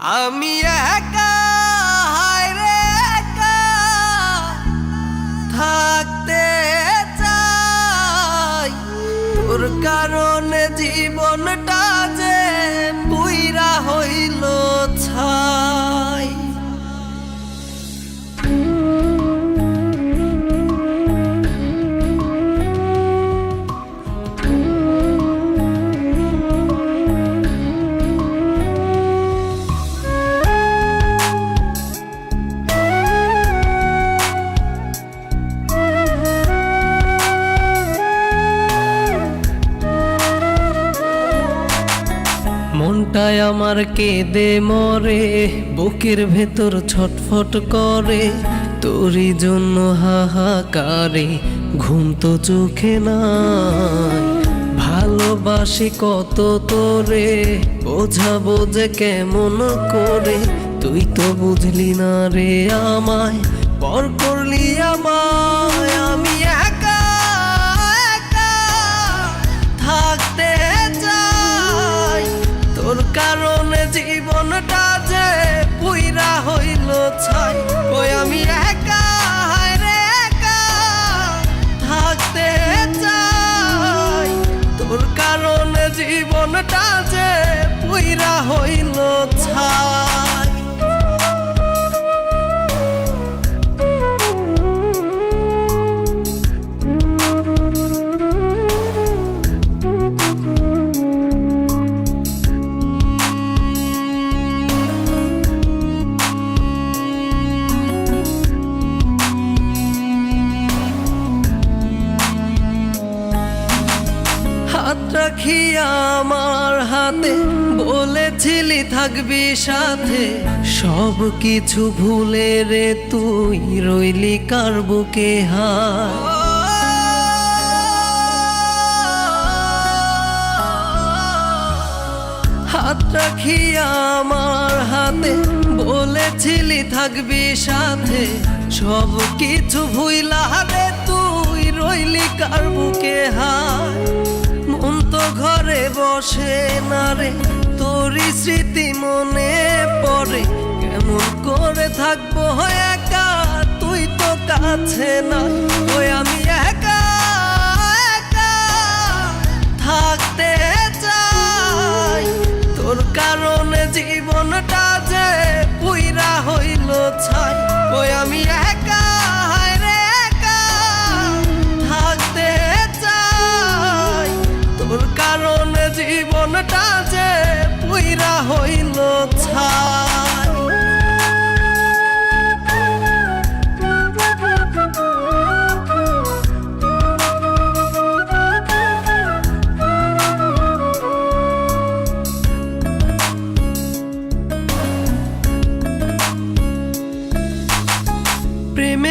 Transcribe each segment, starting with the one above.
আমি একা হায় রে একা থাকতে চাই। তোর কারণে জীবনটা যে বুইরা হইল মনটায় আমার কেঁদে মরে, বুকের ভেতর ছটফট করে। তোরই জন্য হাহাকারে ঘুম তো চোখে নাই। ভালোবাসি কত তোরে, বোঝাবো যে কেমন করে। তুই তো বুঝলি না রে আমায়, পর করলি আমায়, আমি একা কারণে জীবনটা যে পুইরা হইল ছাই। রাখি আমার হাতে বলেছিলি থাকবি সাথে। সব কিছু ভুলে রে তুই রইলি কার বুকে হাত রাখি আমার হাতে বলেছিলি থাকবি সাথে। সব কিছু ভুইলা রে তুই রইলি কার বুকে হায়। ঘরে বসে না রে? তোরই স্মৃতি মনে পড়ে। কেমন করে থাকব একা? তুই তো কাছে না ওই আমি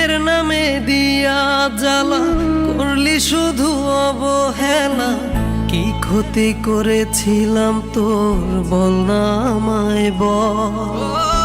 প্রেমের নামে দিয়া জ্বালা করলি শুধু অবহেলা। কি ক্ষতি করেছিলাম তোর বল না আমায় বল।